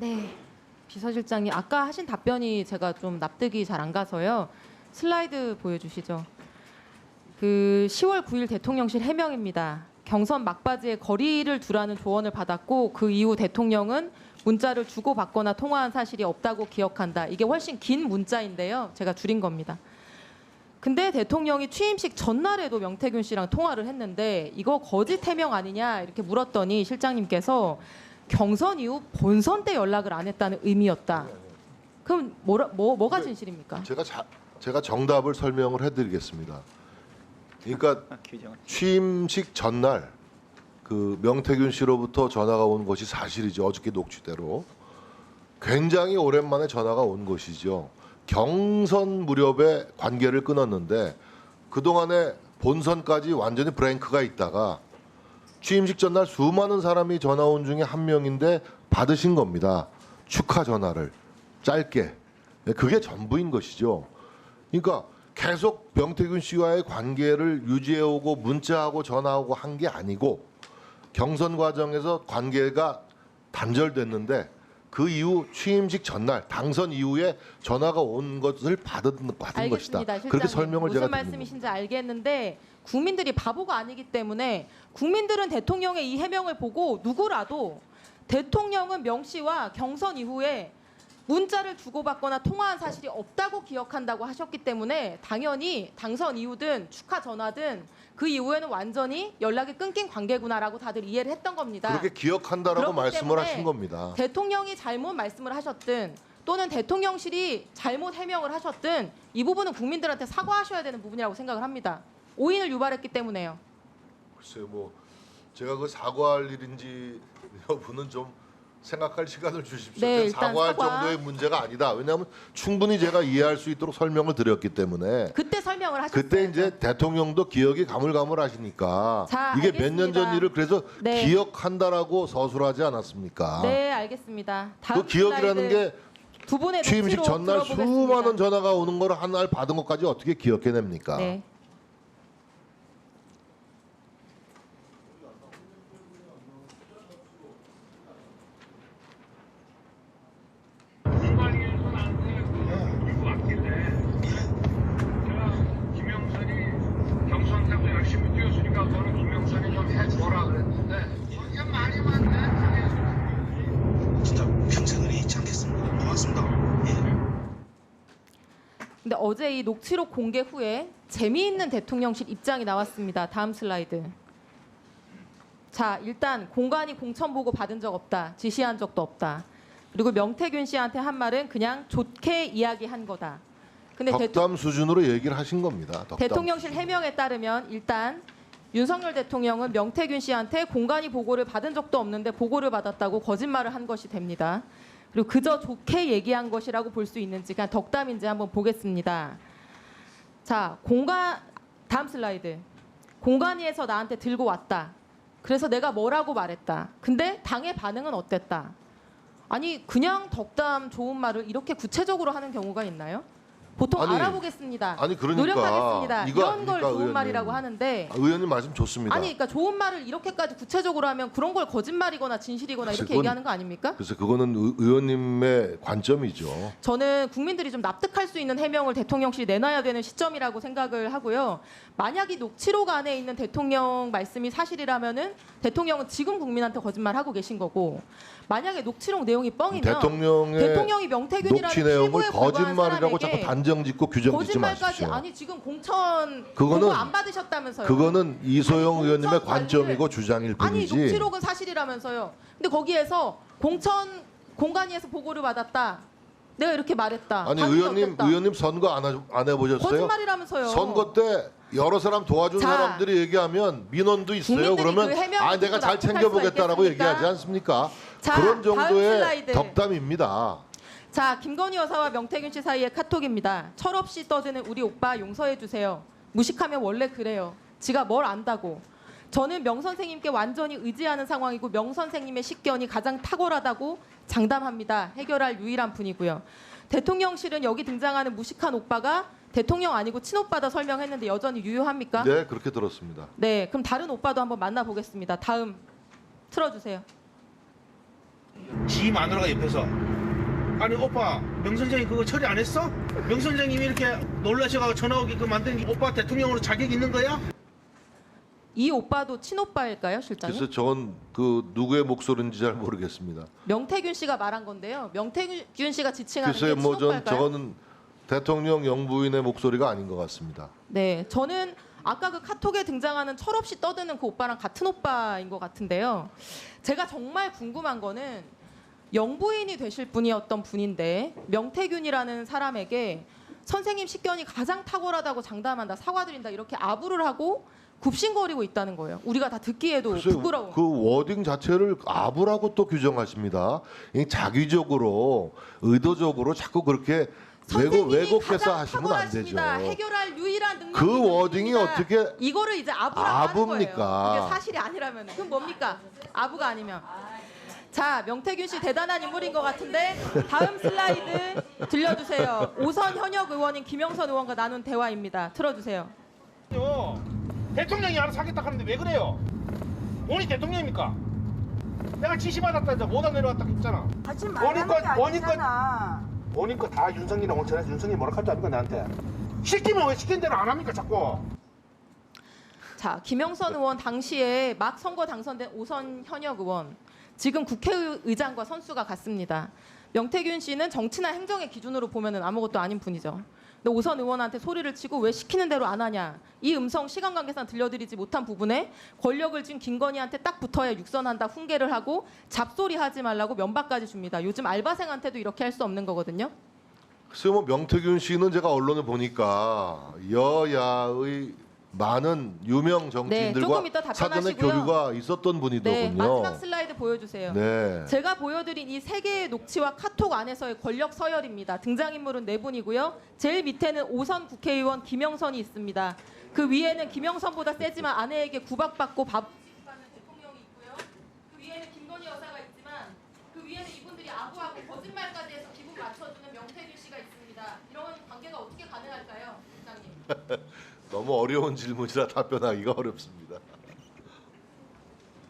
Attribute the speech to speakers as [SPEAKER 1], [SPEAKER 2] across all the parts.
[SPEAKER 1] 네. 비서실장님 아까 하신 답변이 제가 좀 납득이 잘 안 가서요. 슬라이드 보여주시죠. 그 10월 9일 대통령실 해명입니다. 경선 막바지에 거리를 두라는 조언을 받았고 그 이후 대통령은 문자를 주고받거나 통화한 사실이 없다고 기억한다. 이게 훨씬 긴 문자인데요. 제가 줄인 겁니다. 근데 대통령이 취임식 전날에도 명태균 씨랑 통화를 했는데 이거 거짓 해명 아니냐 이렇게 물었더니 실장님께서 경선 이후 본선 때 연락을 안 했다는 의미였다. 그럼 뭐라, 뭐 뭐가 진실입니까?
[SPEAKER 2] 제가 자, 제가 정답을 설명을 해드리겠습니다. 그러니까
[SPEAKER 3] 규정은
[SPEAKER 2] 취임식 전날 그 명태균 씨로부터 전화가 온 것이 사실이죠. 어저께 녹취대로 굉장히 오랜만에 전화가 온 것이죠. 경선 무렵에 관계를 끊었는데 그 동안에 본선까지 완전히 브랭크가 있다가 취임식 전날 수많은 사람이 전화 온 중에 한 명인데 받으신 겁니다. 축하 전화를 짧게 그게 전부인 것이죠. 그러니까 계속 명태균 씨와의 관계를 유지해오고 문자하고 전화하고 한 게 아니고 경선 과정에서 관계가 단절됐는데 그 이후 취임식 전날 당선 이후에 전화가 온 것을 받은 받은 것이다.
[SPEAKER 1] 알겠습니다. 실장님.
[SPEAKER 2] 그렇게 설명을
[SPEAKER 1] 무슨
[SPEAKER 2] 제가 드립니다.
[SPEAKER 1] 말씀이신지 알겠는데 국민들이 바보가 아니기 때문에 국민들은 대통령의 이 해명을 보고 누구라도 대통령은 명 씨와 경선 이후에 문자를 주고받거나 통화한 사실이 없다고 기억한다고 하셨기 때문에 당연히 당선 이후든 축하 전화든 그 이후에는 완전히 연락이 끊긴 관계구나라고 다들 이해를 했던 겁니다.
[SPEAKER 2] 그렇게 기억한다라고 말씀을 하신 겁니다.
[SPEAKER 1] 대통령이 잘못 말씀을 하셨든 또는 대통령실이 잘못 해명을 하셨든 이 부분은 국민들한테 사과하셔야 되는 부분이라고 생각을 합니다. 오인을 유발했기 때문에요.
[SPEAKER 2] 글쎄요, 뭐 제가 그 사과할 일인지 여부는 좀 생각할 시간을 주십시오.
[SPEAKER 1] 네,
[SPEAKER 2] 사과할
[SPEAKER 1] 사과.
[SPEAKER 2] 정도의 문제가 아니다. 왜냐하면 충분히 제가 이해할 수 있도록 설명을 드렸기 때문에
[SPEAKER 1] 그때 설명을 하셨어요.
[SPEAKER 2] 그때 이제 대통령도 기억이 가물가물하시니까
[SPEAKER 1] 자,
[SPEAKER 2] 이게 몇 년 전. 일을 그래서
[SPEAKER 1] 네.
[SPEAKER 2] 기억한다라고 서술하지 않았습니까?
[SPEAKER 1] 네, 알겠습니다. 다음
[SPEAKER 2] 그 기억이라는 게
[SPEAKER 1] 두 분의
[SPEAKER 2] 취임식 전날
[SPEAKER 1] 들어보겠습니다.
[SPEAKER 2] 수많은 전화가 오는 걸 한 날 받은 것까지 어떻게 기억해냅니까?
[SPEAKER 1] 네.
[SPEAKER 4] 공관위에서는 안 돼. 이거 왔길래 제가 김영선이 경선태도 열심히 뛰었으니까 너는 김영선이 좀 해줘라 그랬는데 이게 말이 많네.
[SPEAKER 5] 진짜 평생을 잊지 않겠습니다. 고맙습니다. 예.
[SPEAKER 1] 근데 어제 이 녹취록 공개 후에 재미있는 대통령실 입장이 나왔습니다. 다음 슬라이드. 자, 일단 공관이 공천 보고 받은 적 없다. 지시한 적도 없다. 그리고 명태균 씨한테 한 말은 그냥 좋게 이야기한 거다. 근데
[SPEAKER 2] 덕담 수준으로 얘기를 하신 겁니다.
[SPEAKER 1] 대통령실 해명에 따르면 일단 윤석열 대통령은 명태균 씨한테 공간이 보고를 받은 적도 없는데 보고를 받았다고 거짓말을 한 것이 됩니다. 그리고 그저 좋게 얘기한 것이라고 볼 수 있는지 그냥 덕담인지 한번 보겠습니다. 자, 공간 다음 슬라이드. 공간위에서 나한테 들고 왔다. 그래서 내가 뭐라고 말했다. 근데 당의 반응은 어땠다. 아니 그냥 덕담 좋은 말을 이렇게 구체적으로 하는 경우가 있나요? 보통
[SPEAKER 2] 아니,
[SPEAKER 1] 알아보겠습니다.
[SPEAKER 2] 아니 그러니까
[SPEAKER 1] 노력하겠습니다.
[SPEAKER 2] 이거
[SPEAKER 1] 이런 걸
[SPEAKER 2] 아닙니까,
[SPEAKER 1] 좋은
[SPEAKER 2] 의원님?
[SPEAKER 1] 말이라고 하는데
[SPEAKER 2] 아, 의원님 말씀 좋습니다.
[SPEAKER 1] 아니 그러니까 좋은 말을 이렇게까지 구체적으로 하면 그런 걸 거짓말이거나 진실이거나 이렇게
[SPEAKER 2] 그건-
[SPEAKER 1] 얘기하는 거 아닙니까?
[SPEAKER 2] 그래서 그거는 의- 의원님의 관점이죠.
[SPEAKER 1] 저는 국민들이 좀 납득할 수 있는 해명을 대통령실이 내놔야 되는 시점이라고 생각을 하고요. 만약 이 녹취록 안에 있는 대통령 말씀이 사실이라면은 대통령은 지금 국민한테 거짓말 하고 계신 거고 만약에 녹취록 내용이 뻥이면
[SPEAKER 2] 대통령의
[SPEAKER 1] 대통령이 명태균이라는
[SPEAKER 2] 녹취 내용을
[SPEAKER 1] 피부에
[SPEAKER 2] 거짓말이라고 자꾸 단정 짓고 규정 짓지
[SPEAKER 1] 거짓말까지
[SPEAKER 2] 마십시오.
[SPEAKER 1] 아니 지금 공천
[SPEAKER 2] 그거는-
[SPEAKER 1] 보고 안 받으셨다면서요?
[SPEAKER 2] 그거는 이소영
[SPEAKER 1] 아니,
[SPEAKER 2] 의원님의
[SPEAKER 1] 공천
[SPEAKER 2] 관점이고
[SPEAKER 1] 관리를-
[SPEAKER 2] 주장일
[SPEAKER 1] 아니
[SPEAKER 2] 뿐이지.
[SPEAKER 1] 녹취록은 사실이라면서요. 근데 거기에서 공천 공간위에서 보고를 받았다. 내가 이렇게 말했다.
[SPEAKER 2] 아니 의원님
[SPEAKER 1] 어땠다.
[SPEAKER 2] 의원님 선거 안, 하, 안 해보셨어요?
[SPEAKER 1] 거짓말이라면서요.
[SPEAKER 2] 선거 때 여러 사람 도와준
[SPEAKER 1] 자,
[SPEAKER 2] 사람들이 얘기하면 민원도 있어요.
[SPEAKER 1] 국민들이
[SPEAKER 2] 그러면
[SPEAKER 1] 그 해명을
[SPEAKER 2] 아 내가 잘
[SPEAKER 1] 납득할 수가
[SPEAKER 2] 챙겨보겠다라고
[SPEAKER 1] 있겠습니까?
[SPEAKER 2] 얘기하지 않습니까?
[SPEAKER 1] 자,
[SPEAKER 2] 그런
[SPEAKER 1] 다음
[SPEAKER 2] 정도의
[SPEAKER 1] 슬라이드.
[SPEAKER 2] 덕담입니다.
[SPEAKER 1] 자, 김건희 여사와 명태균 씨 사이의 카톡입니다. 철없이 떠드는 우리 오빠 용서해 주세요. 무식하면 원래 그래요. 지가 뭘 안다고. 저는 명 선생님께 완전히 의지하는 상황이고 명 선생님의 식견이 가장 탁월하다고 장담합니다. 해결할 유일한 분이고요. 대통령실은 여기 등장하는 무식한 오빠가 대통령 아니고 친오빠다 설명했는데 여전히 유효합니까?
[SPEAKER 2] 네 그렇게 들었습니다.
[SPEAKER 1] 네, 그럼 다른 오빠도 한번 만나보겠습니다. 다음 틀어주세요.
[SPEAKER 5] 지 마누라가 옆에서 아니 오빠 명 선생이 그거 처리 안 했어? 명 선생님이 이렇게 놀라셔가지고 전화 오게끔 만든 게 오빠 대통령으로 자격 있는 거야?
[SPEAKER 1] 이 오빠도 친오빠일까요, 실장님?
[SPEAKER 2] 그래서 저건 그 누구의 목소리인지 잘 모르겠습니다.
[SPEAKER 1] 명태균 씨가 말한 건데요. 명태균 씨가 지칭하는
[SPEAKER 2] 글쎄요,
[SPEAKER 1] 게
[SPEAKER 2] 뭐전
[SPEAKER 1] 친오빠일까요?
[SPEAKER 2] 저거는 대통령 영부인의 목소리가 아닌 것 같습니다.
[SPEAKER 1] 네, 저는 아까 그 카톡에 등장하는 철없이 떠드는 그 오빠랑 같은 오빠인 것 같은데요. 제가 정말 궁금한 거는 영부인이 되실 분이었던 분인데 명태균이라는 사람에게 선생님 식견이 가장 탁월하다고 장담한다, 사과드린다 이렇게 아부를 하고 굽신거리고 있다는 거예요. 우리가 다 듣기에도 부끄러운.
[SPEAKER 2] 그 워딩 자체를 아부라고 또 규정하십니다. 이 자기적으로 의도적으로 자꾸 그렇게 왜곡 왜곡해서 하시면 안 되죠.
[SPEAKER 1] 해결할 유일한 능력이
[SPEAKER 2] 그 워딩이. 어떻게
[SPEAKER 1] 이거를 이제 아부라고 하는
[SPEAKER 2] 아부입니까?
[SPEAKER 1] 거예요. 이게 사실이 아니라면 그럼 뭡니까? 아부가 아니면 자 명태균 씨 대단한 인물인 것 같은데 다음 슬라이드 들려주세요. 오선 현역 의원인 김영선 의원과 나눈 대화입니다. 틀어주세요.
[SPEAKER 5] 요 대통령이 알아서 하겠다 하는데 왜 그래요? 본이 대통령입니까? 내가 지시 받았다 이제 못안 내려왔다 했잖아.
[SPEAKER 3] 하지
[SPEAKER 5] 본인
[SPEAKER 3] 말라는
[SPEAKER 5] 것,
[SPEAKER 3] 게. 아니잖아.
[SPEAKER 5] 본인 거다 윤석이랑 온천해서 윤석이 뭐라 할줄 압니까 나한테? 시키면 왜 시킨 대로 안 합니까 자꾸?
[SPEAKER 1] 자, 김영선 의원 당시에 막 선거 당선된 오선 현역 의원. 지금 국회의장과 선수가 같습니다. 명태균 씨는 정치나 행정의 기준으로 보면은 아무것도 아닌 분이죠. 근데 오선 의원한테 소리를 치고 왜 시키는 대로 안 하냐. 이 음성 시간 관계상 들려드리지 못한 부분에 권력을 쥔 김건희한테 딱 붙어야 육선한다 훈계를 하고 잡소리 하지 말라고 면박까지 줍니다. 요즘 알바생한테도 이렇게 할 수 없는 거거든요.
[SPEAKER 2] 글쎄요, 뭐 명태균 씨는 제가 언론을 보니까 여야의 많은 유명
[SPEAKER 1] 네,
[SPEAKER 2] 정치인들과
[SPEAKER 1] 이따
[SPEAKER 2] 사전에. 교류가 있었던
[SPEAKER 1] 네,
[SPEAKER 2] 분이더군요.
[SPEAKER 1] 마지막 슬라이드 보여주세요.
[SPEAKER 2] 네.
[SPEAKER 1] 제가 보여드린 이 세 개의 녹취와 카톡 안에서의 권력 서열입니다. 등장인물은 네 분이고요. 제일 밑에는 오선 국회의원 김영선이 있습니다. 그 위에는 김영선보다 세지만 아내에게 구박받고 밥 대통령이 있고요. 그 위에는 김건희 여사가 있지만 그 위에는 이분들이 아부하고 거짓말까지 해서 기분 맞춰주는 명태균 씨가 있습니다. 이런 관계가 어떻게 가능할까요, 국장님?
[SPEAKER 2] 너무 어려운 질문이라 답변하기가 어렵습니다.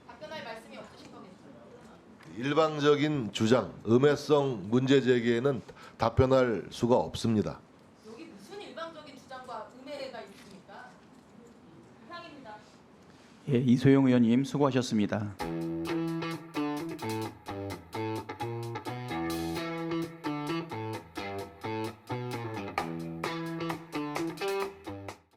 [SPEAKER 1] 답변할 말씀이 없으신 거겠죠?
[SPEAKER 2] 일방적인 주장, 음해성 문제 제기에는 답변할 수가 없습니다.
[SPEAKER 1] 여기 무슨 일방적인 주장과 음해가 있습니까? 이상입니다.
[SPEAKER 6] 예, 이소영 의원님 수고하셨습니다.